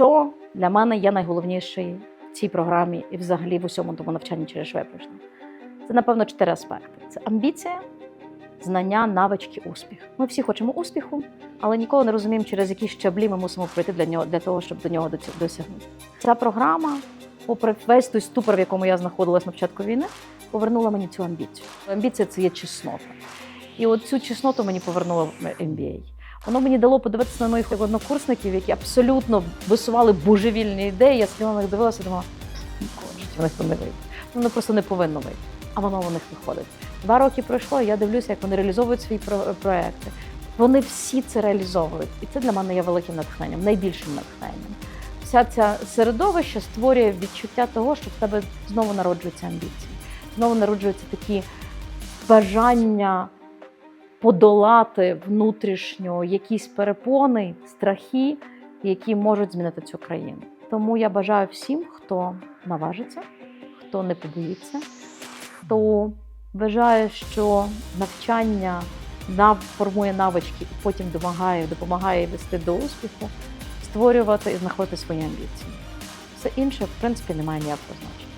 Що для мене є найголовніше в цій програмі і взагалі в усьому тому навчанні через що? Це, напевно, чотири аспекти: це амбіція, знання, навички, успіх. Ми всі хочемо успіху, але ніколи не розуміємо, через які щаблі ми мусимо пройти для нього для того, щоб до нього досягнути. Ця програма, попри весь той ступор, в якому я знаходилась на початку війни, повернула мені цю амбіцію. Амбіція це є чеснота. І от цю чесноту мені повернуло MBA. Воно мені дало подивитися на моїх однокурсників, які абсолютно висували божевільні ідеї. Я сиділа на них дивилася і думала, ніколи в них то не вийде. Воно просто не повинно вийти. А воно у них виходить. Два роки пройшло, і я дивлюся, як вони реалізовують свої про- проекти. Вони всі це реалізовують. І це для мене є великим натхненням, найбільшим натхненням. Вся ця середовище створює відчуття того, що в тебе знову народжуються амбіції, знову народжуються такі бажання подолати внутрішньо якісь перепони, страхи, які можуть змінити цю країну. Тому я бажаю всім, хто наважиться, хто не побоїться, хто вважає, що навчання нав формує навички і потім допомагає, допомагає вести до успіху, створювати і знаходити свої амбіції. Все інше, в принципі, не має ніякого значення.